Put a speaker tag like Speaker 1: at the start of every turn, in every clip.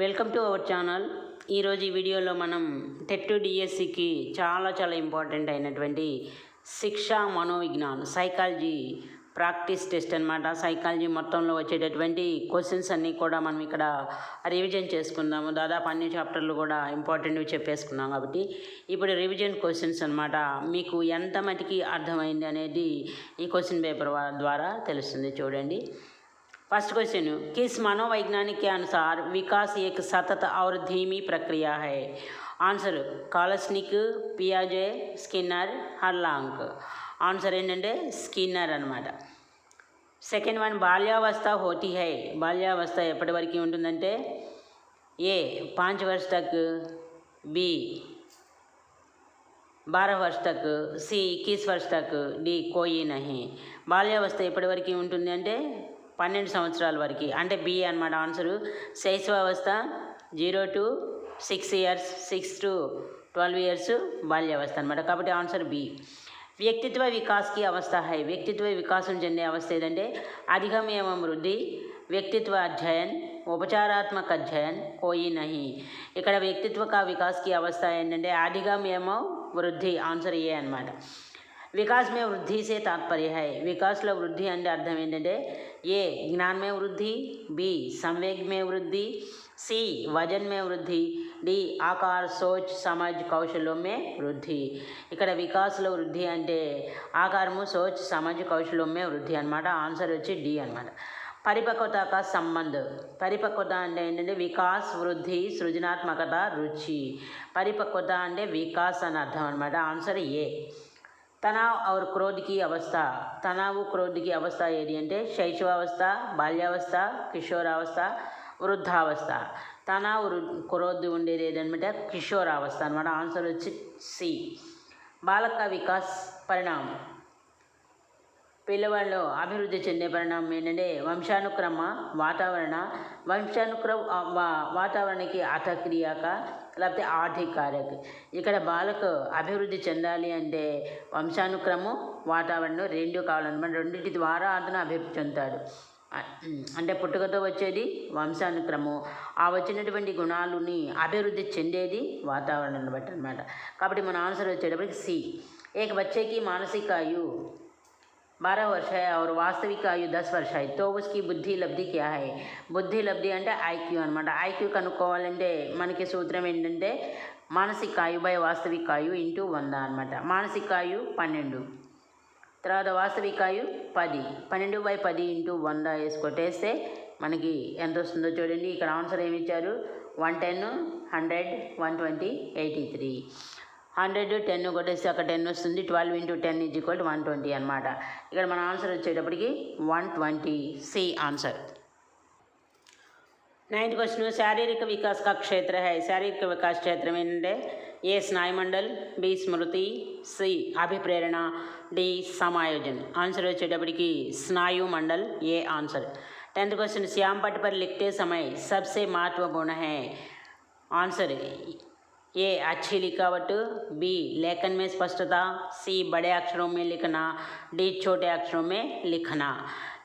Speaker 1: Welcome to our channel. ఈరోజు ఈ వీడియోలో మనం టెట్ డిఎస్సికి చాలా చాలా ఇంపార్టెంట్ అయినటువంటి శిక్షా మనోవిజ్ఞాన్ సైకాలజీ ప్రాక్టీస్ టెస్ట్ అనమాట సైకాలజీ మొత్తంలో వచ్చేటటువంటి క్వశ్చన్స్ అన్నీ కూడా మనం ఇక్కడ రివిజన్ చేసుకుందాము. దాదాపు అన్ని చాప్టర్లు కూడా ఇంపార్టెంట్వి చెప్పేసుకున్నాం కాబట్టి ఇప్పుడు రివిజన్ క్వశ్చన్స్ అనమాట మీకు ఎంత మటుకి అర్థమైంది అనేది ఈ క్వశ్చన్ పేపర్ ద్వారా తెలుస్తుంది. చూడండి. फर्स्ट क्वेश्चन किस मनोवैज्ञानिक के अनुसार विकास एक सतत और धीमी प्रक्रिया है? ఆన్సర్ కాలస్నిక్ పియాజే స్కిన్నర్ హర్లాంగ్ ఆన్సర్ ఏంటంటే స్కిన్నర్ అనమాట సెకండ్ వన్ బాల్యావస్థ హోటీ హై. బాల్యావస్థ ఎప్పటి వరకు ఉంటుందంటే ఏ పాంచ్ వర్ష్ తక్ బి బారా వర్ష్ తక్ సి ఇక్కీస్ వర్ష్ తక్ డి కోయి నహి. బాల్యావస్థ ఎప్పటి వరకు ఉంటుంది అంటే పన్నెండు సంవత్సరాల వరకు. అంటే బి అనమాట answer శైశవావస్థ zero to six years six to twelve years బాల్యావస్థ అనమాట కాబట్టి ఆన్సర్ బి వ్యక్తిత్వ వికాస్కి అవస్థ హై. వ్యక్తిత్వ వికాసం చెందే అవస్థ ఏదంటే అధిగం వృద్ధి వ్యక్తిత్వ అధ్యయన్ ఉపచారాత్మక అధ్యయన్ కోయి నహి. ఇక్కడ వ్యక్తిత్వ కా వికాస్కి అవస్థ ఏంటంటే అధిగం వృద్ధి. ఆన్సర్ ఏ అనమాట विकास में वृद्धि से तात्पर्य వృద్ధి అంటే అర్థం ఏంటంటే ఏ జ్ఞాన్ వృద్ధి బి बी వృద్ధి సి वृद्धि सी वजन में वृद्धि డి ఆకార్ సోచ్ సమాజ్ కౌశలమే వృద్ధి. ఇక్కడ వికాస్లో వృద్ధి అంటే ఆకారము సోచ్ సమాజ్ కౌశలమే వృద్ధి అనమాట ఆన్సర్ వచ్చి డి అనమాట పరిపక్వత కా సంబంధ్. పరిపక్వత అంటే ఏంటంటే వికాస్ వృద్ధి సృజనాత్మకత రుచి. పరిపక్వత అంటే వికాస్ అని అర్థం అనమాట ఆన్సర్ ఏ. ತನಾವ್ ಅವ್ರ ಕ್ರೋಧಿಕಿ అవస్థ తనావు ಕ್ರೋಧಿಕಿ అవస్థ ఏది అంటే శైశవావస్థ బాల్యావస్థ కిషోరావస్థ వృద్ధావస్థ. తనావు క్రోధి ఉండేది ఏదనమాట కిషోరావస్థ అనమాట ఆన్సర్ వచ్చి సి. బాలక వికాస్ పరిణామం. పిల్లవాళ్ళు అభివృద్ధి చెందే పరిణామం ఏంటంటే వంశానుక్రమ వాతావరణ. వంశానుక్రమ వాతావరణకి అతక్రియాక లేకపోతే ఆధికారక ఇక్కడ బాలకు అభివృద్ధి చెందాలి అంటే వంశానుక్రమం వాతావరణం రెండు కావాలన్నమాట రెండింటి ద్వారా అతను అభివృద్ధి చెందుతాడు. అంటే పుట్టుకతో వచ్చేది వంశానుక్రమం. ఆ వచ్చినటువంటి గుణాలని అభివృద్ధి చెందేది వాతావరణాన్ని బట్టి అనమాట కాబట్టి మన ఆన్సర్ వచ్చేటప్పటికి సి. ఏక వచ్చేకి మానసిక ఆయు बारह वर्ष है और वास्तविक आयु दस वर्ष है तो उसकी బుద్ధి లబ్ధి క్యా హై బుద్ధి లబ్ధి అంటే ఐక్యూ అనమాట ఐక్యూ కనుక్కోవాలంటే మనకి సూత్రం ఏంటంటే మానసిక ఆయు బై వాస్తవిక ఆయు ఇంటూ వంద అనమాట మానసిక ఆయు పన్నెండు తర్వాత వాస్తవిక ఆయు పది పన్నెండు బై పది ఇంటూ వంద వేసి కొట్టేస్తే మనకి ఎంత వస్తుందో చూడండి ఇక్కడ ఆన్సర్ ఏమి ఇచ్చారు one ten hundred one twenty eighty three hundred ten కొట్టేస్తే అక్కడ టెన్ వస్తుంది twelve into ten is equal one twenty అనమాట ఇక్కడ మన ఆన్సర్ వచ్చేటప్పటికి one twenty C answer ninth question శారీరక వికాస్ కా క్షేత్ర హై శారీరక వికాస్ క్షేత్రం ఏంటంటే ఏ స్నాయుమండల్ బి స్మృతి సి అభిప్రేరణ డి సమాయోజన్ ఆన్సర్ వచ్చేటప్పటికి స్నాయు మండల్ A answer tenth question Shyam पट पर लिखते समय सबसे महत्वपूर्ण है आंसर ए अच्छी लिखावट बी लेखन में स्पष्टता सी बड़े अक्षरों में लिखना डी छोटे अक्षरों में लिखना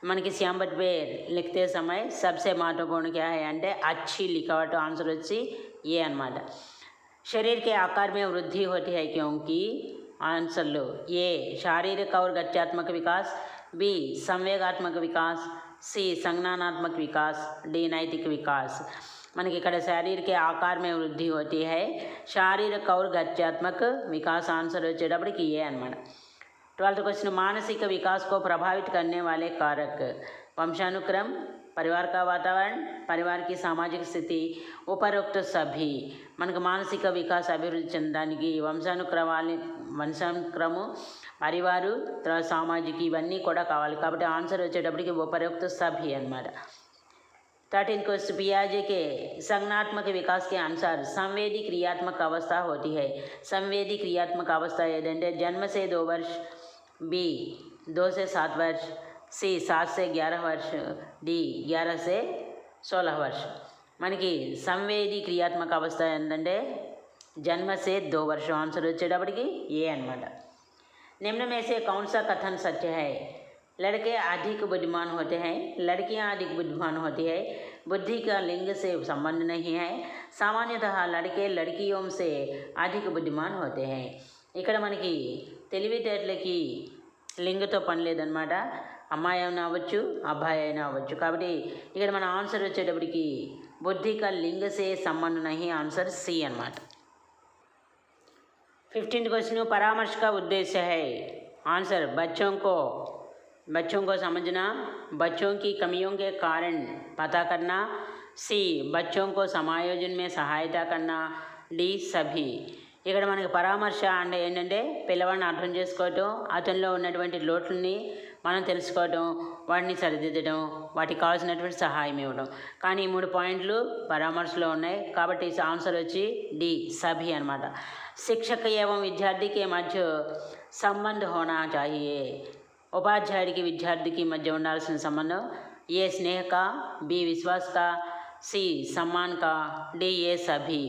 Speaker 1: మనకి శ్యామ్ పట్ పే లిఖతే సమయ సబ్సే महत्वपूर्ण क्या है అంటే अच्छी लिखावट आंसर వచ్చి ఏ అనమాట शरीर के आकार में वृद्धि होती है क्योंकि आंसर लो ए शारीरिक और गत्यात्मक विकास बी संवेगात्मक विकास सी संज्ञानात्मक विकास डी नैतिक विकास మనకి ఇక్కడ శారీరక ఆకార్ మే వృద్ధి होती है శారీరక और गत्यात्मक विकास आंसर వచ్చేటప్పటికి ఏ అనమాట ट्वेल्थ क्वेश्चन मानसिक विकास को प्रभावित करने वाले कारक वंशानुक्रम परिवार का वातावरण परिवार की सामाजिक స్థితి ఉపరోక్త సభి మనకు మానసిక వికాస అభివృద్ధి చెందడానికి వంశానుక్రమాన్ని వంశానుక్రమం పరివారు తర్వాత సామాజిక ఇవన్నీ కూడా కావాలి కాబట్టి ఆన్సర్ వచ్చేటప్పటికి ఉపరోక్త సభి అనమాట थर्टीन क्वेश्चन पियाजे के संज्ञात्मक विकास के अनुसार संवेदी क्रियात्मक अवस्था होती है संवेदी क्रियात्मक अवस्था ఏదంటే जन्म से दो वर्ष बी दो से सात वर्ष सी सात से ग्यारह वर्ष डी ग्यारह से सोलह वर्ष మనకి సంవేది క్రియాత్మక అవస్థ ఏంటంటే జన్మ సే దో వర్ష ఆన్సర్ వచ్చేటప్పటికి ఏ అనమాట निम्न में से कौन सा कथन सत्य है लड़के अधिक बुद्धिमान होते हैं लड़कियां अधिक बुद्धिमान होती है बुद्धि का लिंग से संबंध नहीं है सामान्यतः लड़के लड़कियों से अधिक बुद्धिमान होते हैं ఇక్కడ మనకి తెలివితేటలకి లింగతో పని లేదనమాట అమ్మాయి అయినా అవ్వచ్చు అబ్బాయి అయినా అవ్వచ్చు కాబట్టి ఇక్కడ మన ఆన్సర్ వచ్చేటప్పటికి బుద్ధి కా లింగ సే సంబంధం నహి ఆన్సర్ సి అనమాట फिफ्टीन क्वेश्चन परामर्श का उद्देश्य है आंसर बच्चों को बच्चों को समझना बच्चों की कमियों के कारण पता करना సి बच्चों को समायोजन में సహాయత కన్నా డి సభి ఇక్కడ మనకి పరామర్శ అంటే ఏంటంటే పిల్లవాడిని అర్థం చేసుకోవటం అతనిలో ఉన్నటువంటి లోట్లని మనం తెలుసుకోవటం వాటిని సరిదిద్దడం వాటికి కావాల్సినటువంటి సహాయం ఇవ్వడం కానీ ఈ మూడు పాయింట్లు పరామర్శలో ఉన్నాయి కాబట్టి ఆన్సర్ వచ్చి డి సభి అనమాట శిక్షక ఏవం విద్యార్థికి మధ్య సంబంధ హోనా చాహియే ఉపాధ్యాయుడికి విద్యార్థికి మధ్య ఉండాల్సిన సంబంధం ఏ స్నేహ కా బి విశ్వాస్ కా సి సమ్మాన్ కా డి ఏ సభి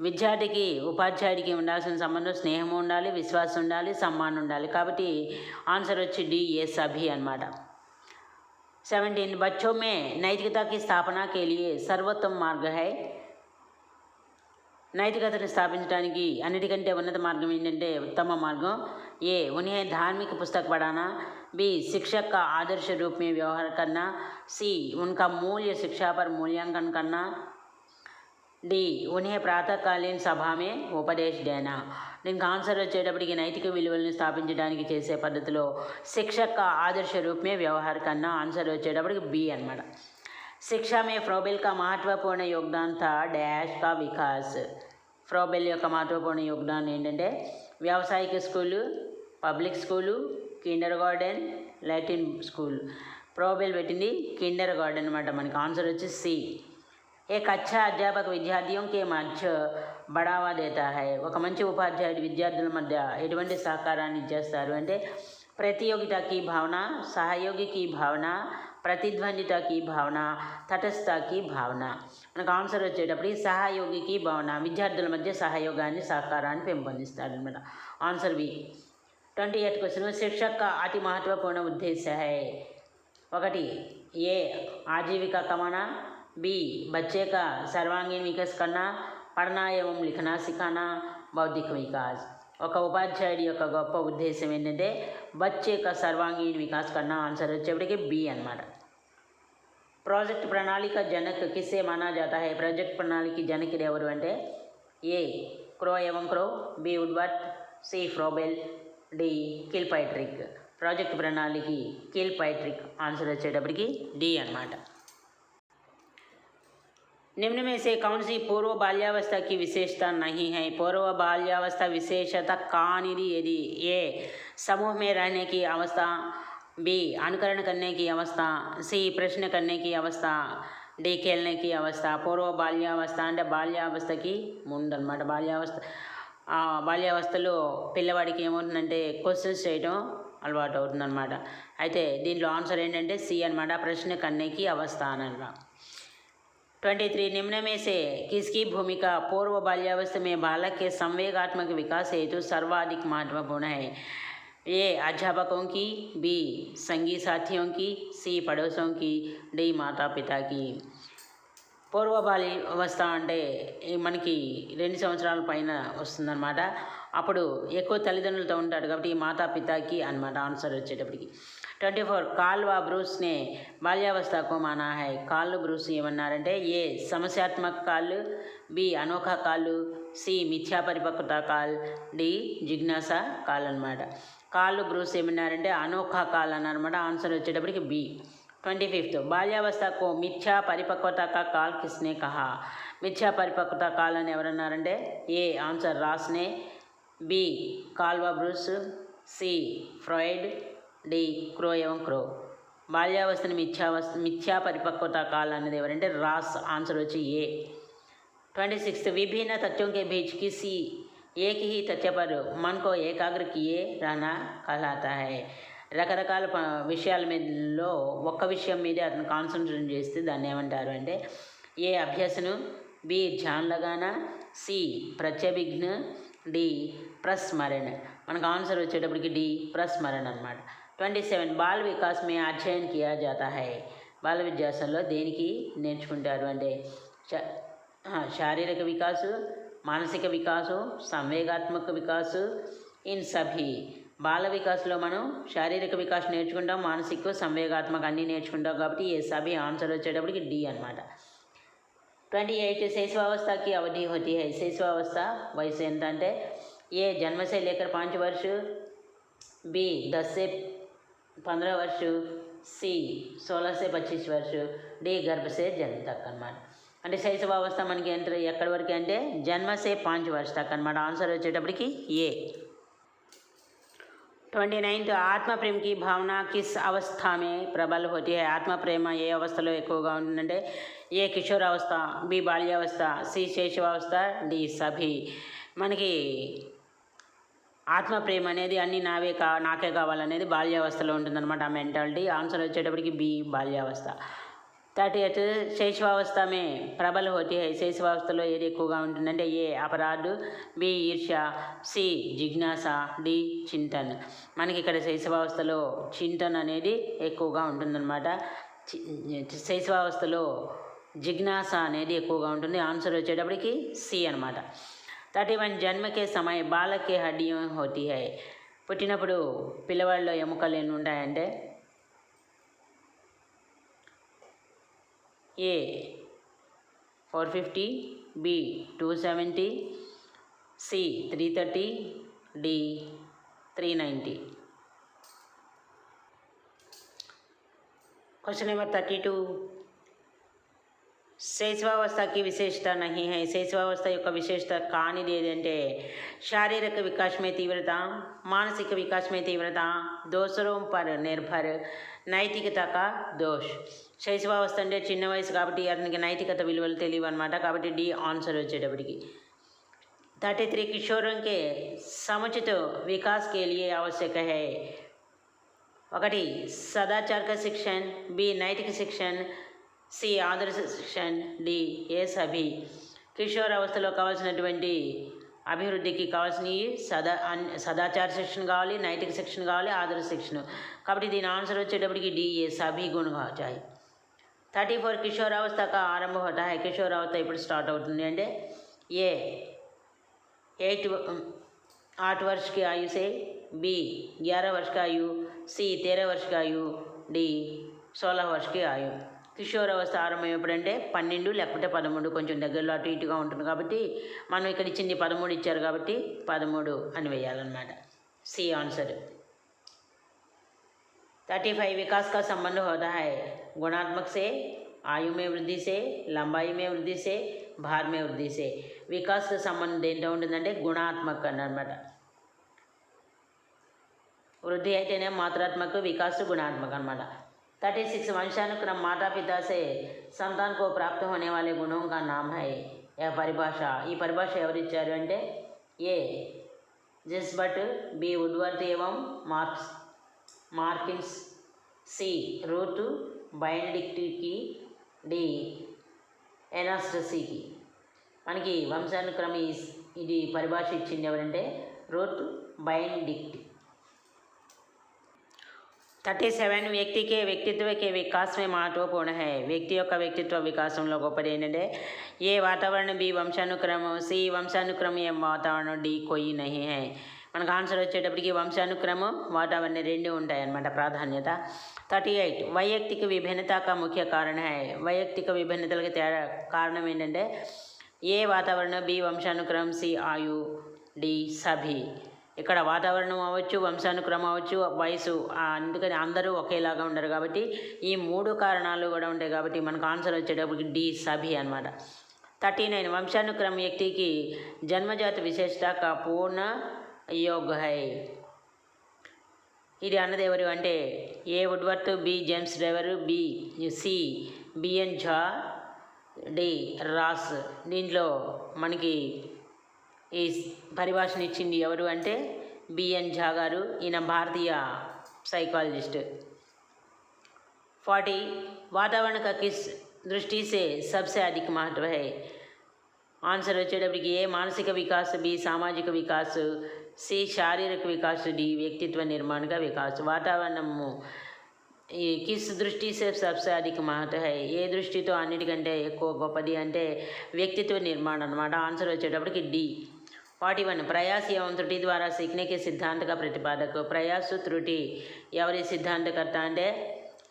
Speaker 1: విద్యార్థికి ఉపాధ్యాయుడికి ఉండాల్సిన సంబంధం స్నేహం ఉండాలి విశ్వాసం ఉండాలి సమ్మాన్ ఉండాలి కాబట్టి ఆన్సర్ వచ్చి డి ఏ సభి అనమాట सेवनटीन बच्चों में नैतिकता की स्थापना के लिए सर्वोत्तम मार्ग है నైతికతను స్థాపించడానికి అన్నిటికంటే ఉన్నత మార్గం ఏంటంటే ఉత్తమ మార్గం ఏ उन्हें धार्मिक पुस्तक पढ़ाना बी शिक्षक का आदर्श रूप में व्यवहार करना सी उनका मूल्य शिक्षा पर मूल्यांकन करना డి ఉన్హే ప్రాతకాలీన సభామే ఉపదేశ్ దేనా దీనికి ఆన్సర్ వచ్చేటప్పటికి నైతిక విలువలను స్థాపించడానికి చేసే పద్ధతిలో శిక్షక ఆదర్శ రూపమే వ్యవహార కన్నా ఆన్సర్ వచ్చేటప్పటికి బి అనమాట शिक्षा में फ्रोबेल का महत्वपूर्ण योगदान था डैश का विकास ఫ్రోబెల్ యొక్క మహత్వపూర్ణ యోగదానం ఏంటంటే వ్యావసాయిక school public school kindergarten Latin school. Froebel పెట్టింది కిండర్ గార్డెన్ అనమాట మనకి ఆన్సర్ వచ్చి సి. ఏ కచ్చా అధ్యాపక విద్యార్థియోं के మధ్య బడావా దేతా హై. ఒక మంచి ఉపాధ్యాయుడు విద్యార్థుల మధ్య ఎటువంటి సహకారాన్ని ఇచ్చేస్తారు అంటే ప్రతియోగితకి భావన సహయోగికి భావన ప్రతిద్వందితకి భావన తటస్థకి భావన మనకు ఆన్సర్ వచ్చేటప్పటికి సహయోగికి భావన విద్యార్థుల మధ్య సహయోగాన్ని సహకారాన్ని పెంపొందిస్తాడు అనమాట answer B twenty eighth question శిక్షక్ का అతి महत्वपूर्ण उद्देश्य है ఒకటి ఏ आजीविका कमाना बी बच्चे का सर्वांगीण विकास करना पढ़ना एवं लिखना सिखाना बौद्धिक विकास ఒక ఉపాధ్యాయుడి యొక్క గొప్ప ఉద్దేశం ఏంటంటే బచ్చే యొక్క సర్వాంగీణ వికాస్ కన్నా ఆన్సర్ వచ్చేప్పటికి బి అనమాట ప్రాజెక్ట్ ప్రణాళిక జనక్ కిసే మానా జాతా హై. ప్రాజెక్ట్ ప్రణాళిక జనకుడు ఎవరు అంటే? A Crow evam Crow? B Woodworth C Froebel. D Kilpatrick project ప్రణాళిక కిల్ పైట్రిక్ ఆన్సర్ వచ్చేటప్పటికి డి అనమాట निम्न में से कौन सी पूर्व बाल्यावस्था की विशेषता नहीं है पूर्व बाल्यावस्था विशेषता कानिधि यदि ए समूह में रहने की अवस्था बी अनुकरण करने की अवस्था सी प्रश्न करने की अवस्था डी खेलने की अवस्था పూర్వ బాల్యావస్థ అంటే బాల్యావస్థకి ముందు అనమాట బాల్యావస్థ ఆ బాల్యావస్థలో పిల్లవాడికి ఏమవుతుందంటే క్వశ్చన్స్ చేయడం అలవాటు అవుతుందన్నమాట అయితే దీంట్లో ఆన్సర్ ఏంటంటే సి అనమాట ప్రశ్న కన్నేకి అవస్థ అని అనమాట ट्वेंटी थ्री निम्न में से किसकी भूमिका पूर्व बाल्यावस्था में बालक के संवेगात्मक विकास हेतु सर्वाधिक महत्वपूर्ण है ए अध्यापकों की बी संगी साथियों की सी पड़ोसों की डी माता पिता की పూర్వ బాల్యావస్థ అంటే ఈ మనకి రెండు సంవత్సరాల పైన వస్తుందన్నమాట అప్పుడు ఎక్కువ తల్లిదండ్రులతో ఉంటాడు కాబట్టి ఈ మాతా పితాకి అనమాట ఆన్సర్ వచ్చేటప్పటికి ట్వంటీ ఫోర్ కాల్వా బ్రూస్నే బాల్యావస్థకు హై. కాళ్ళు బ్రూస్ ఏమన్నారంటే ఏ సమస్యాత్మక కాళ్ళు బి అనోఖ కాళ్ళు సి మిథ్యా పరిపక్వత కాల్ డి జిజ్ఞాస కాల్ అనమాట కాళ్ళు బ్రూస్ ఏమన్నారంటే అనోఖ కాల్ అన్నారన్నమాట. ఆన్సర్ వచ్చేటప్పటికి బి. Twenty fifth. బాల్యావస్థకు మిథ్యా పరిపక్వత కాల్ కిస్నే కహా? మిథ్యా పరిపక్వత కాల్ అని ఎవరన్నారంటే ఏ ఆన్సర్ రాస్నే. బి కాల్వా బ్రూస్ సి ఫ్రాయిడ్. డి క్రో ఏవం క్రో బాల్యావస్థని మిథ్యావస్థ మిథ్యా పరిపక్వత కాల్ అనేది ఎవరంటే రాస్ ఆన్సర్ వచ్చి ఏ ट्वेंटी सिक्स विभिन्न तथ्यों के बीच किसी एक ही तथ्य पर मन को एकाग्र किए रहना कहलाता है రకరకాల ప విషయాల మీదలో ఒక్క విషయం మీదే అతను కాన్సన్ట్రేట్ చేస్తే దాన్ని ఏమంటారు అంటే ఏ అభ్యసను బి ధ్యాన్ లగానా సి ప్రత్యభిజ్ఞ డి ప్రస్మరణ మనకు ఆన్సర్ వచ్చేటప్పటికి డి ప్రస్మరణ అనమాట ట్వంటీ సెవెన్ బాల్ వికాస్ మే అధ్యయన్ కియా జాతా హై. బాల విద్యాసంలో దేనికి నేర్చుకుంటారు అంటే శారీరక వికాసు మానసిక వికాసు సంవేగాత్మక వికాసు ఇన్ సభి. బాల వికాసులో మనం శారీరక వికాసం నేర్చుకుంటాం మానసిక సంవేగాత్మక అన్నీ నేర్చుకుంటాం కాబట్టి ఏ సభి ఆన్సర్ వచ్చేటప్పటికి డి అనమాట ట్వంటీ ఎయిట్ శైశవావస్థకి అవధి హోతి హై. శైశవావస్థ వయసు ఎంత అంటే ఏ జన్మశైలి ఎక్కడ పాంచ్ వర్ష బి దశ पंद्रह वर्ष సి सोलह से पच्चीस वर्ष డి గర్భ से జన్మ తక్ అనమాట అంటే శైశవావస్థ మనకి ఎంత ఎక్కడి వరకు అంటే జన్మ సే పాంచ్ వర్ష తక్ అనమాట ఆన్సర్ వచ్చేటప్పటికి ఏ ట్వంటీ నైన్త్ ఆత్మ ప్రేమ की भावना किस अवस्था में प्रबल होती है ఆత్మ ప్రేమ ఏ అవస్థలో ఎక్కువగా ఉంటుందంటే ఏ కిషోరావస్థ బి బాల్యావస్థ సి శైశవావస్థ డి సభి మనకి ఆత్మ ప్రేమ అనేది అన్ని నావే కా నాకే కావాలనేది బాల్యావస్థలో ఉంటుందన్నమాట ఆ మెంటాలిటీ. ఆన్సర్ వచ్చేటప్పటికి బి బాల్యావస్థ. థర్టీ ఎయిత్ శైశవావస్థ మే ప్రబల హోతి హై శైశవావస్థలో ఏది ఎక్కువగా ఉంటుందంటే ఏ అపరాధ్ బి ఈర్ష సి జిజ్ఞాస డి చింతన్. మనకి ఇక్కడ శైశవావస్థలో చింతన్ అనేది ఎక్కువగా ఉంటుందన్నమాట. చి- శైశవావస్థలో జిజ్ఞాస అనేది ఎక్కువగా ఉంటుంది. ఆన్సర్ వచ్చేటప్పటికి సి అనమాట థర్టీ వన్ జన్మకే సమయ బాలకే హడ్డియం హోతి హై పుట్టినప్పుడు పిల్లవాళ్ళలో ఎముకలు ఎన్ని ఉంటాయంటే A four fifty B two seventy C three thirty D three ninety question number thirty two శైశవావస్థ की विशेषता नहीं है శైశవావస్థ యొక్క విశేషత కానిది ఏదంటే శారీరక विकास में तीव्रता मानसिक विकास में तीव्रता दोसरों पर निर्भर నైతికత కా దోష్ శైశవావస్థ అంటే చిన్న వయసు కాబట్టి అతనికి నైతికత విలువలు తెలియవు అనమాట కాబట్టి డి ఆన్సర్ వచ్చేటప్పటికి थर्टी थ्री किशोरों के समुचित विकास के लिए आवश्यक है ఒకటి సదాచారక శిక్షణ బి నైతిక శిక్షణ సి ఆదర్శ శిక్షణ్ డి ఏ సభి. కిషోర్ కిషోరావస్థలో కావాల్సినటువంటి అభివృద్ధికి కావాల్సిన సదా సదాచార శిక్షణ కావాలి నైతిక శిక్షణ కావాలి ఆదర్శ శిక్షణ. కాబట్టి దీని ఆన్సర్ వచ్చేటప్పటికి డిఏ సభి గుణ చాయ్ థర్టీ ఫోర్ కిషోరావస్థ ఆరంభ హోటా హై కిషోరావస్థ ఇప్పుడు స్టార్ట్ అవుతుంది అంటే ఏ ఎయిట్ आठ వర్షకి ఆయు आयु से बी ग्यारह वर्ष का आयु सी तेरह वर्ष का आयु डी కిషోర్ అవస్థ ఆరంభం ఎప్పుడంటే పన్నెండు లేకపోతే పదమూడు కొంచెం దగ్గరలో అటు ఇటుగా ఉంటుంది కాబట్టి మనం ఇక్కడ ఇచ్చింది పదమూడు ఇచ్చారు కాబట్టి పదమూడు అని వేయాలన్నమాట సి ఆన్సర్ थर्टी फाइव विकास का संबंध होता है गुणात्मक से आयु में वृद्धि से लंबाई में वृद्धि से भार में वृद्धि से వికాస్ సంబంధం దేంట్లో ఉంటుందంటే గుణాత్మక అనమాట वृद्धि అయితేనే मात्रात्मक विकास गुणात्मक అనమాట थर्टी सिक्स वंशानुक्रम माता पिता से संतान को प्राप्त होने वाले गुणों का नाम है यह పరిభాష ఈ పరిభాష ఎవరు ఇచ్చారు అంటే ఏ जिस बट बी वुडवर्थ एवं मार्क्स మార్కిన్స్ సి రూత్ బైండిక్టికి డి ఎనాస్టసీకి మనకి వంశానుక్రమ ఈ- ఇది పరిభాష ఇచ్చింది ఎవరంటే రూత్ బైండిక్ట్ థర్టీ సెవెన్ వ్యక్తి కే వ్యక్తిత్వ కే వికాస్ మే మహత్వపూర్ణ హై వ్యక్తి యొక్క వ్యక్తిత్వ వికాసంలో గొప్పది ఏంటంటే ఏ వాతావరణం బి వంశానుక్రమం సి వంశానుక్రమం ఏ వాతావరణం డి కొయ్యి నహి హై మనకు ఆన్సర్ వచ్చేటప్పటికి వంశానుక్రమం వాతావరణం రెండు ఉంటాయి అన్నమాట ప్రాధాన్యత థర్టీ ఎయిట్ వైయక్తిక విభిన్నత కా ముఖ్య కారణ హై వైయక్తిక విభిన్నతలకు తేడా కారణం ఏంటంటే ఏ వాతావరణం బి వంశానుక్రమం సి ఆయు డి సభి ఇక్కడ వాతావరణం అవ్వచ్చు వంశానుక్రమం అవ్వచ్చు వయసు అందుకని అందరూ ఒకేలాగా ఉండరు కాబట్టి ఈ మూడు కారణాలు కూడా ఉంటాయి కాబట్టి మనకు ఆన్సర్ వచ్చేటప్పటికి డి సభి అనమాట థర్టీ నైన్ వంశానుక్రమ వ్యక్తికి జన్మజాత విశేషత పూర్ణ యోగై. హై ఇది అన్నది ఎవరు అంటే A Woodworth B James Drever B C B N Jha D Ross. దీంట్లో మనకి ఈ పరిభాషను ఇచ్చింది ఎవరు అంటే బిఎన్ ఝా గారు ఈయన భారతీయ సైకాలజిస్ట్ फोर्टी वातावरण का किस दृष्टि से सबसे अधिक महत्व है ఆన్సర్ వచ్చేటప్పటికి ఏ మానసిక వికాస్ బి సామాజిక వికాస్ సి శారీరక వికాస్ డి వ్యక్తిత్వ నిర్మాణక వికాస్ వాతావరణము ఈ కిస్ దృష్టి సే సబ్సే అధిక మహత్ హై ఏ దృష్టితో అన్నిటికంటే ఎక్కువ గొప్పది అంటే వ్యక్తిత్వ నిర్మాణం అనమాట ఆన్సర్ వచ్చేటప్పటికి డి ఫార్టీ వన్ ప్రయాస్ एवं त्रुटि ద్వారా सीखने के सिद्धांत का प्रतिपादक ప్రయాస్ త్రుటి ఎవరి సిద్ధాంతకర్త అంటే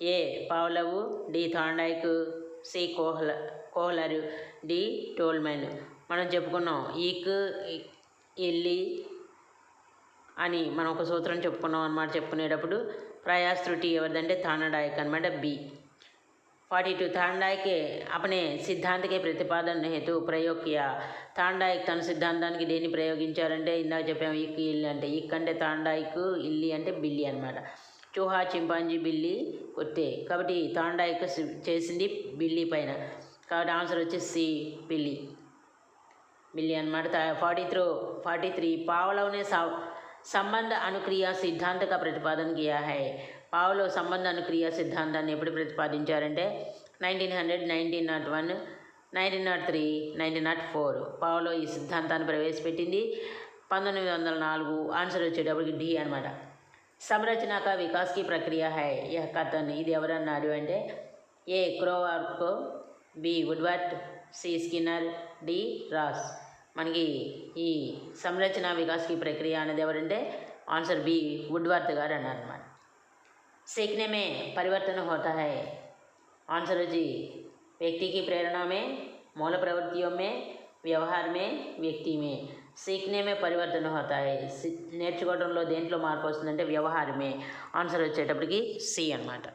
Speaker 1: A Pavlov D Thorndike C కోహ్ల Kohler D Tolman మనం చెప్పుకున్నాం ఈక్ ఇల్లి అని మనం ఒక సూత్రం చెప్పుకున్నాం అనమాట చెప్పుకునేటప్పుడు ప్రయాస్ త్రుటి ఎవరిదంటే థాండైక్ అనమాట బి फोर्टी टू थांडाई के अपने సిద్ధాంత के ప్రతిపాదన హేతు ప్రయోగ్ కియా తాండాయిక్ తన సిద్ధాంతానికి దేన్ని ప్రయోగించారంటే ఇందాక చెప్పాము ఇక్ ఇల్లి అంటే ఇక్ అంటే తాండాయిక్ ఇల్లి అంటే బిల్లి అనమాట చూహా చింపాంజీ బిల్లి కొట్టే కాబట్టి తాండాయిక్ సి- చేసింది బిల్లి పైన కాబట్టి ఆన్సర్ వచ్చి సి బిల్లి बिल्ली అనమాట ఫార్టీ త్రూ ఫార్టీ త్రీ पावलों ने सा- संबंध अनुक्रिया सिद्धांत का प्रतिपादन किया है పావులో సంబంధాన్ని క్రియా సిద్ధాంతాన్ని ఎప్పుడు ప్రతిపాదించారంటే nineteen hundred nineteen nought one nineteen nought three nineteen nought four పావులో ఈ సిద్ధాంతాన్ని ప్రవేశపెట్టింది. పంతొమ్మిది వందల నాలుగు ఆన్సర్ వచ్చేటప్పటికి డి అనమాట సంరచన కా వికాస్కి ప్రక్రియ హై. యహ్ కథన్ ఇది ఎవరన్నారు అంటే A క్రోవార్కో B Woodworth C Skinner D Ross. మనకి ఈ సంరచన వికాస్కి ప్రక్రియ అనేది ఎవరంటే ఆన్సర్ బి వుడ్వర్త్ గారు అన్నారు అనమాట सीखने में परिवर्तन होता है आंसर जी व्यक्ति की प्रेरणा में मूल प्रवृत्तियों में వ్యవహార్ మే వ్యక్తి మే సీక్నే మే పరివర్తన హోతా హై సి- నేర్చుకోవడంలో దేంట్లో మార్పు వస్తుందంటే వ్యవహారమే ఆన్సర్ వచ్చేటప్పటికి సి అన్నమాట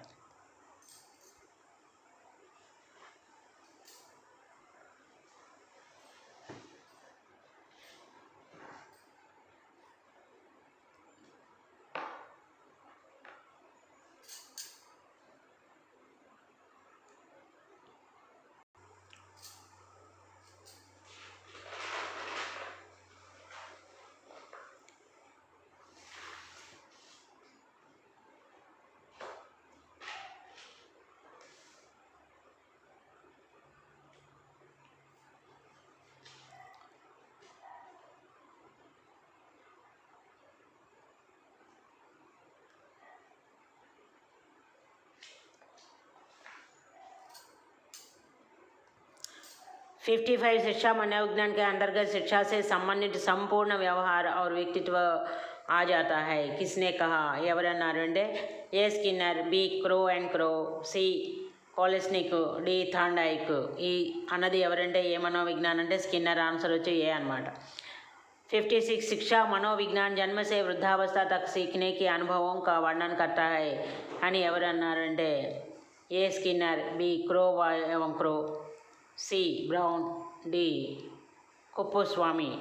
Speaker 1: फिफ्टी फाइव शिक्षा मनोविज्ञान के अंतर्गत शिक्षा से संबंधित संपूर्ण व्यवहार और व्यक्तित्व आ जाता है किसने कहा ఎవరన్నారు అంటే A Skinner B Crow and Crow C Kolesnik D Thorndike ఈ అన్నది ఎవరంటే ఏ మనోవిజ్ఞానం అంటే స్కిన్నర్ ఆన్సర్ వచ్చి ఏ అనమాట फिफ्टी सिक्स शिक्षा मनोविज्ञान जन्म से वृद्धावस्था तक सीखने के अनुभवों का वर्णन करता है అని ఎవరు అన్నారంటే ఏ స్కిన్నర్ బి క్రో ఏవం క్రో C. Brown D. Kuppuswamy.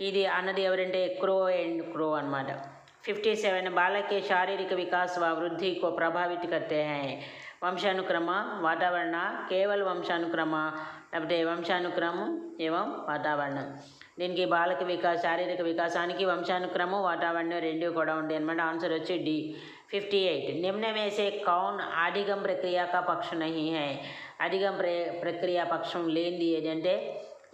Speaker 1: ఇది అన్నది ఎవరంటే క్రో అండ్ క్రో అనమాట ఫిఫ్టీ సెవెన్ బాలకే శారీరక వికాస వృద్ధి కో वृद्धि को వంశానుక్రమ వాతావరణ కేవల వంశానుక్రమ లేకపోతే వంశానుక్రమం ఏవం వాతావరణం. దీనికి బాలక వికాస శారీరక వికాసానికి వంశానుక్రమం వాతావరణం రెండు కూడా ఉంటాయి అనమాట ఆన్సర్ వచ్చి డి. Fifty eight. నిమ్న వేసే కౌన్ ఆదిగం ప్రక్రియ కా పక్ష నహి హై. అధిగం ప్ర ప్రక్రియ పక్షం లేనిది ఏదంటే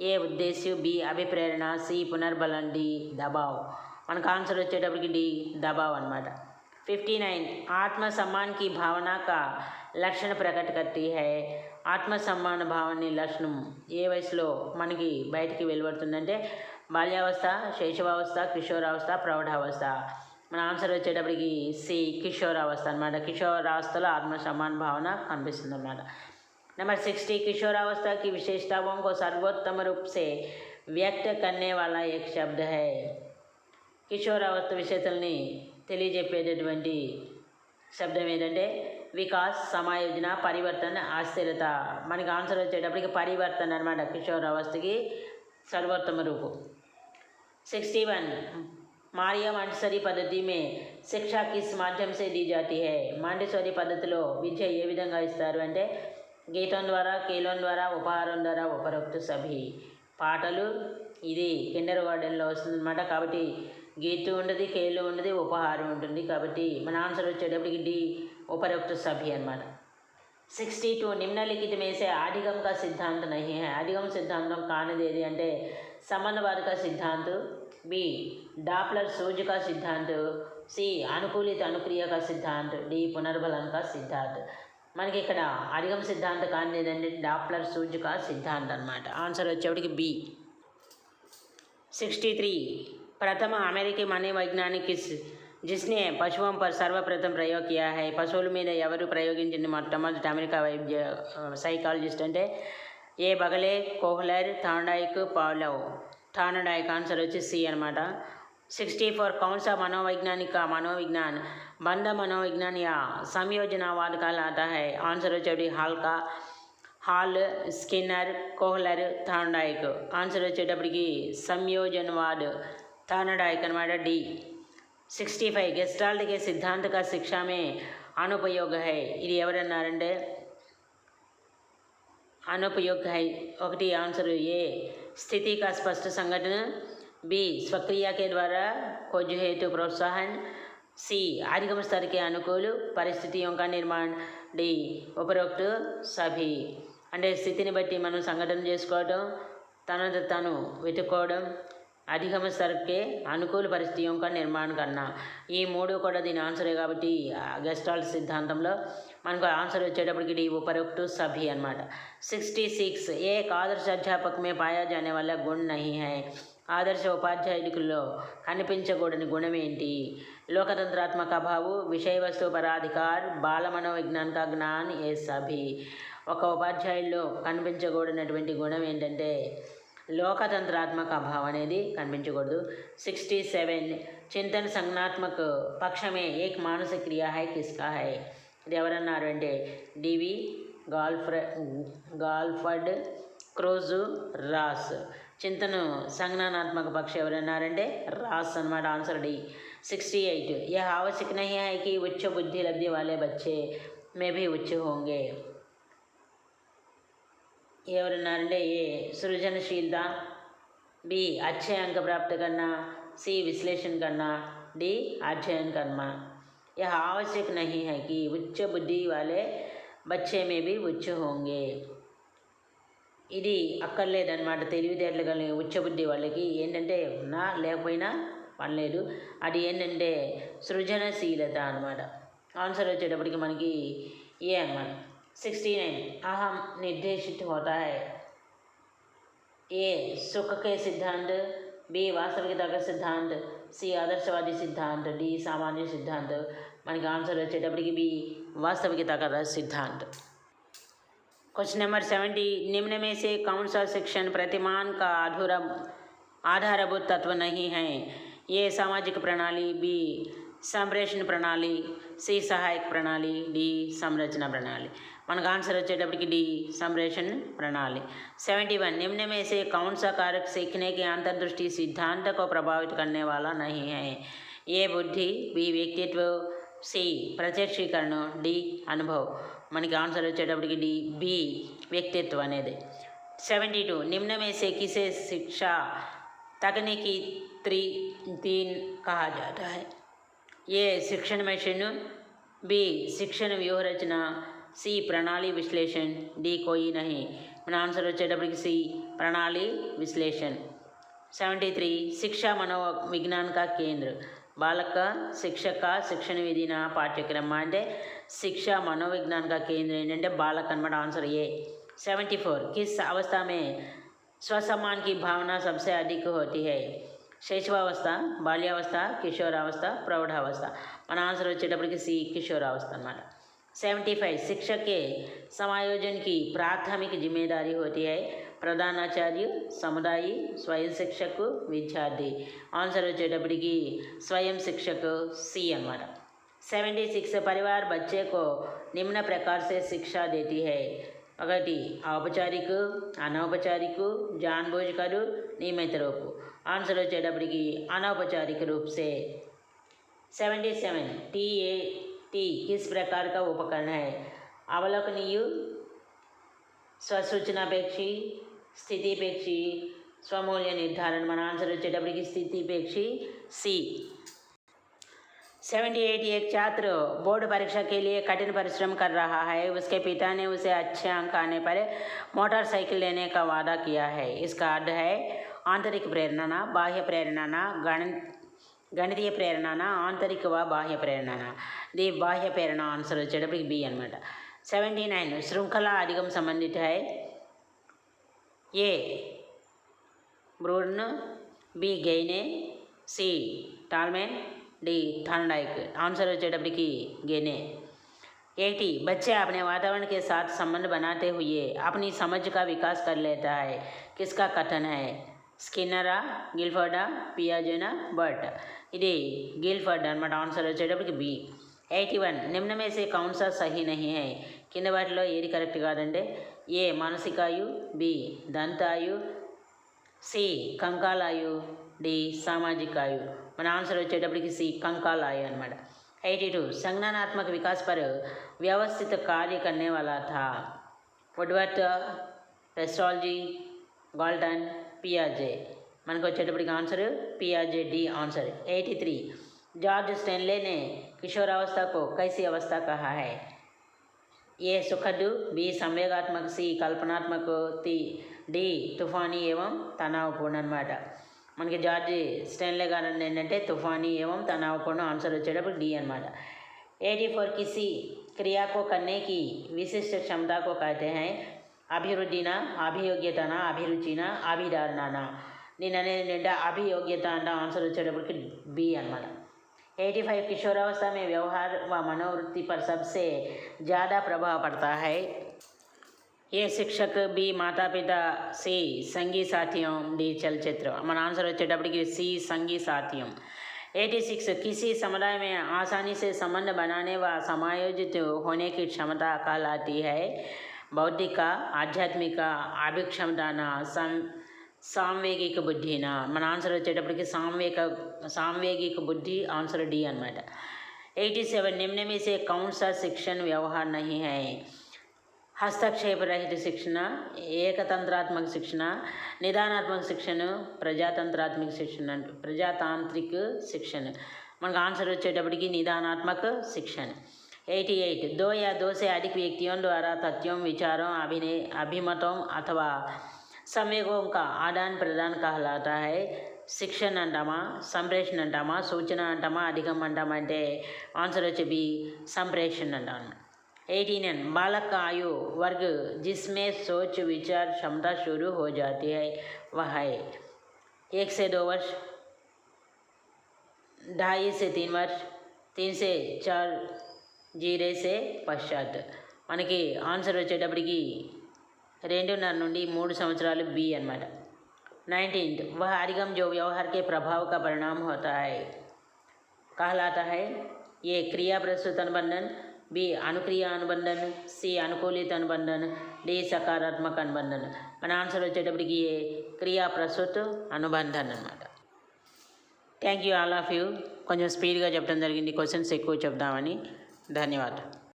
Speaker 1: ఏ ఉద్దేశ్యం బి అభిప్రేరణ సి పునర్బలం డి దబావ్ మనకు ఆన్సర్ వచ్చేటప్పటికి డి దబావ్ అనమాట फिफ्टी नाइन आत्म सम्मान की भावना का లక్షణ ప్రకట కర్తీ హై ఆత్మ సమ్మాన భావాన్ని లక్షణం ఏ వయసులో మనకి బయటికి వెలువడుతుందంటే బాల్యావస్థ శైశవావస్థ కిషోరావస్థ ప్రౌఢావస్థ మన ఆన్సర్ వచ్చేటప్పటికి సి కిషోరావస్థ అనమాట కిషోరావస్థలో ఆత్మ సమ్మాన భావన కనిపిస్తుంది అనమాట नंबर सिक्सटी किशोरावस्था की विशेषताओं को सर्वोत्तम रूप से व्यक्त करने वाला एक शब्द है కిషోరావస్థ విషయతల్ని తెలియజెప్పేటటువంటి శబ్దం ఏంటంటే వికాస్ సమాయోజన పరివర్తన అస్థిరత మనకి ఆన్సర్ వచ్చేటప్పటికి పరివర్తన అనమాట కిషోరావస్థకి సర్వోత్తమ రూపం सिक्सटी वन मारिया मांटेसरी पद्धति में శిక్ష కిస్ మాధ్యం సే दी जाती है మాంటేశ్వరి పద్ధతిలో విద్య ఏ విధంగా ఇస్తారు అంటే గీతం ద్వారా కీలం ద్వారా ఉపహారం ద్వారా ఉపరోక్త సభి. పాటలు ఇది కిండర్ గార్డెన్లో వస్తుందన్నమాట. కాబట్టి గీతు ఉండదు కేలు ఉండదు ఉపహారం ఉంటుంది. కాబట్టి మన ఆన్సర్ వచ్చేటప్పటికి డి ఉపరోక్త సభి అనమాట సిక్స్టీ టూ నిమ్నలిఖితమేసే ఆదిగం కా సిద్ధాంతం నహి. ఆదిగం సిద్ధాంతం కానిది ఏది అంటే సమన్వాదక సిద్ధాంతం బి డాప్లర్ సూజ్ సిద్ధాంతం సి అనుకూలిత అనుక్రియక సిద్ధాంతం డి పునర్బలంక సిద్ధాంతం. మనకి ఇక్కడ అధిగమ సిద్ధాంతం కానీ ఏంటంటే డాప్లర్ సూచిక సిద్ధాంతం అనమాట ఆన్సర్ వచ్చేవాడికి బి. Sixty three. ప్రథమ అమెరికీ మనీ వైజ్ఞానిక్ జిస్నే పశువం ప సర్వప్రథం ప్రయోగియా హై. పశువుల మీద ఎవరు ప్రయోగించింది? మొట్టమొదటి అమెరికా వైద్య సైకాలజిస్ట్ అంటే A Bagley Kohler Thorndike Pavlov Thorndike answer వచ్చి సి అనమాట सिक्सटी फोर कौन सा मनोवैज्ञानिक का मनोविज्ञान बंध मनोविज्ञान या संयोजनावाद कहलाता है आंसर వచ్చేటి హాల్ का Hull Skinner Kohler Thorndike answer వచ్చేటప్పటికి సంయోజనవాడ్ థానడాయిక్ అనమాట డి సిక్స్టీ ఫైవ్ గెస్టాల్ట్ కే సిద్ధాంత కా శిక్ష మే అనుపయోగ హై ఇది ఎవరన్నారంటే अनुपयोग है ఒకటి आंसर ए स्थिति का स्पष्ट संगठन बी स्वक्रिया के द्वारा खोज हेतु प्रोत्साहन सी आदिगम स्तर के अनुकूल परिस्थितियों का निर्माण डी उपरोक्त सभी అంటే స్థితిని బట్టి మనం సంఘటన చేసుకోవడం తనను తను వెతుక్కోవడం అధిగమ స్థరకే అనుకూల పరిస్థితి యొక్క నిర్మాణం కన్నా ఈ మూడు కూడా దీని ఆన్సరే కాబట్టి గెస్టాల్ట్ సిద్ధాంతంలో మనకు ఆన్సర్ వచ్చేటప్పటికి डी उपरोक्त सभी అనమాట సిక్స్టీ సిక్స్ एक आदर्श अध्यापक में पाया जाने वाला गुण नहीं है ఆదర్శ ఉపాధ్యాయుడిలో కనిపించకూడని గుణం ఏంటి లోకతంత్రాత్మక భావు విషయ వస్తువు పరాధికార్ బాలమనోవిజ్ఞాన్ కా జ్ఞాన్ ఏ సభి. ఒక ఉపాధ్యాయుల్లో కనిపించకూడనటువంటి గుణం ఏంటంటే లోకతంత్రాత్మక అభావం అనేది కనిపించకూడదు. సిక్స్టీ సెవెన్ చింతన సంజ్ఞాత్మక పక్షమే ఏక్ మానసిక క్రియ హై కిస్కా హై. ఇది ఎవరన్నారు అంటే డివి గాల్ఫ్ర గాల్ఫర్డ్ క్రోజు రాస్. చింతను సంజ్ఞానాత్మక పక్ష ఎవరన్నారంటే రాస్ అనమాట ఆన్సర్ డి सिक्सटी एट यह आवश्यक नहीं है कि उच्च बुद्धि लब्धि वाले बच्चे में भी उच्च होंगे ఎవరన్నారంటే ఏ సృజనశీలత बी अच्छे अंक प्राप्त करना सी विश्लेषण करना डी अध्ययन करना यह आवश्यक नहीं है कि उच्च बुद्धि वाले बच्चे में भी उच्च होंगे ఇది అక్కర్లేదనమాట తెలివితేటలు కానీ ఉచ్చబుద్ధి వాళ్ళకి. ఏంటంటే ఉన్నా లేకపోయినా పనిలేదు అది ఏంటంటే సృజనశీలత అనమాట ఆన్సర్ వచ్చేటప్పటికి మనకి ఏ అనమాట సిక్స్టీ నైన్. అహం నిర్దేశిత హోతాయ్ ఏ సుఖకే సిద్ధాంత్ బి వాస్తవికత సిద్ధాంత్ సి ఆదర్శవాది సిద్ధాంత్ డి సామాన్య సిద్ధాంత్. మనకి ఆన్సర్ వచ్చేటప్పటికి బి వాస్తవికత సిద్ధాంత్. क्वेश्चन नंबर सेवेंटी निम्न में से कौन सा शिक्षण प्रतिमान का अधूरा आधारभूत तत्व नहीं है ये सामाजिक प्रणाली बी संप्रेषण प्रणाली सी सहायक प्रणाली डी संरचना प्रणाली మనకు ఆన్సర్ వచ్చేటప్పటికి डी संप्रेषण प्रणाली सेवेंटी वन निम्न में से कौन सा कारक सीखने के अंतर्दृष्टि सिद्धांत को प्रभावित करने वाला नहीं है ये बुद्धि बी व्यक्तित्व सी ప్రత్యక్షీకరణ డి అనుభవ్ మనకి ఆన్సర్ వచ్చేటప్పటికి డి బి వ్యక్తిత్వం అనేది సెవెంటీ టూ నిమ్న में से किसे शिक्षा तकनीकी त्रि तीन कहा जाता है ये शिक्षण मिशन बी शिक्षण व्यूह रचना सी प्रणाली विश्लेषण डी कोई नहीं మన ఆన్సర్ వచ్చేటప్పటికి సి ప్రణాళి విశ్లేషణ सेवेंटी थ्री शिक्षा मनोविज्ञान का केंद्र बालक का शिक्षक का शिक्षण विधि ना पाठ्यक्रम అంటే శిక్ష మనోవిజ్ఞాన్ का केंद्र ఏంటంటే బాలక్ అనమాట ఆన్సర్ ఏ सेवेंटी फोर किस अवस्था में स्वसम्मान की भावना सबसे अधिक होती है శైశవావస్థ బాల్యావస్థ కిషోరావస్థ ప్రౌఢావస్థ మన ఆన్సర్ వచ్చేటప్పటికి సి కిషోరావస్థ అనమాట सेवेंटी फाइव शिक्षक के समायोजन की प्राथमिक जिम्मेदारी होती है ప్రధానాచార్య సముదాయి స్వయం శిక్షకు విద్యార్థి ఆన్సర్ వచ్చేటప్పటికి స్వయం శిక్షకు సి అనమాట सेवेंटी सिक्स परिवार बच्चे को निम्न प्रकार से शिक्षा देती है। औरपचारिक अनौपचारिक जान అనౌపచారిక कर नियमित रूप आंसर వచ్చేటప్పటికి अनौपचारिक रूप से। Seventy seven, T A T किस प्रकार का उपकरण है? अवलोकनीय, स्वसूचनापेक्षी, स्थितिपेक्षी, स्वमूल्य निर्धारण। मन आंसर की स्थितिपेक्षी सी। सेवेंटी एट एक छात्र बोर्ड परीक्षा के लिए कठिन परिश्रम कर रहा है। उसके पिता ने उसे अच्छे अंक आने पर मोटरसाइकिल लेने का वादा किया है। इसका अर्थ है, आंतरिक प्रेरणा, बाह्य प्रेरणा, गणित గణితీయ ప్రేరణనా प्रेरणा। ना బాహ్య ప్రేరణనా ది బాహ్య ప్రేరణ ఆన్సర్ వచ్చేటప్పటికి బి అనమాట सेवेंटी नाइन, श्रृंखला अधिगम संबंधित है। ए బ్రూడ్ను बी गेने, सी టాల్మెన్ డి థాండాయిక్ ఆన్సర్ వచ్చేటప్పటికి గెనే एटी बच्चे अपने वातावरण के साथ संबंध बनाते हुए अपनी समझ का विकास कर लेता है किसका कथन है స్కిన్నరా గిల్ఫర్డా పియాజోనా బర్ట్ ఇది గిల్ఫర్డ్ అనమాట ఆన్సర్ వచ్చేటప్పటికి బి ఎయిటీ వన్ నిమ్న में से कौन सा सही नहीं है కింద వాటిలో ఏది కరెక్ట్ కాదంటే ఏ మానసికాయు బి దంతాయు సి కంకాలాయు డి సామాజికాయు మన ఆన్సర్ వచ్చేటప్పటికి సి कंकालायु అనమాట एटी टू संज्ञानात्मक विकास पर व्यवस्थित कार्य करने वाला था वुडवर्थ पेस्ट्रालजी गाल्टन పియాజే మనకు వచ్చేటప్పటికి answer పియాజే D answer eighty three George Stanley ने किशोरावस्था को कैसी अवस्था कहा है ఏ సుఖదు బి సంవేగాత్మక సి కల్పనాత్మక తి డి తుఫానీ ఏవం తనావపూర్ణ అనమాట మనకి జార్జి స్టెన్లే గారు అన్నది ఏంటంటే తుఫానీ ఏవం తనావపూర్ణ ఆన్సర్ వచ్చేటప్పుడు డి అనమాట एटी फोर किसी क्रिया को करने की विशिष्ट क्षमता को कहते हैं అభివృద్ధిన అభియోగ్యతన అభిరుచిన అభిధారణన నేను అనేది ఏంటంటే అభియోగ్యత అంటే ఆన్సర్ వచ్చేటప్పటికి బి అనమాట एटी फाइव किशोरावस्था में व्यवहार व मनोवृत्ति पर सबसे ज़्यादा प्रभाव पड़ता है ये शिक्षक बी माता पिता सी संगी साथियों डी चलचित्र మన ఆన్సర్ వచ్చేటప్పటికి సి संगी साथियों एटी सिक्स किसी समुदाय में आसानी से संबंध बनाने व समायोजित होने की क्षमता कहलाती है बौद्धिक आध्यात्मिक అభిక్షమతాన సం సాంవేగిక బుద్ధిన మన ఆన్సర్ వచ్చేటప్పటికి సాంవేక సాంవేగిక బుద్ధి ఆన్సర్ డి అనమాట एटी सेवन निम्न में से कौन सा शिक्षण व्यवहार नहीं है హస్తక్షేప రహిత శిక్షణ ఏకతంత్రాత్మక శిక్షణ నిదానాత్మక శిక్షణ ప్రజాతంత్రాత్మక శిక్షణ అంటూ ప్రజాతాంత్రిక శిక్షణ మనకు ఆన్సర్ వచ్చేటప్పటికి నిదానాత్మక శిక్షణ एटी एट दो या दो से अधिक व्यक्तियों द्वारा तथ्यों विचारों अभिनय अभिमतों अथवा संवेगों का आदान प्रदान कहलाता है శిక్షణ అంటామా సంప్రేషణ అంటామా సూచన అంటామా అధికం అంటామా అంటే ఆన్సర్ వచ్చి బి సంప్రేషణ అంటాం एटीन बालक का आयु वर्ग जिसमें सोच विचार क्षमता शुरू हो जाती है वह है एक से दो वर्ष ढाई से तीन वर्ष तीन से चार జీరో సే పశ్చాత్ మనకి ఆన్సర్ వచ్చేటప్పటికి రెండున్నర నుండి మూడు సంవత్సరాలు బి అనమాట नाइनटीन वह अधिगम जो व्यवहार के प्रभाव का परिणाम होता है कहलाता है ये क्रिया प्रस्तुत अनुबंधन बी अनुक्रिया अनुबंधन सी अनुकूलित अनुबंधन डी सकारात्मक अनुबंधन మన ఆన్సర్ వచ్చేటప్పటికి ఏ క్రియా ప్రస్తుత అనుబంధన్ అనమాట thank you all of you కొంచెం స్పీడ్గా చెప్పడం జరిగింది క్వశ్చన్స్ ఎక్కువ చెప్దామని ధన్యవాదాలు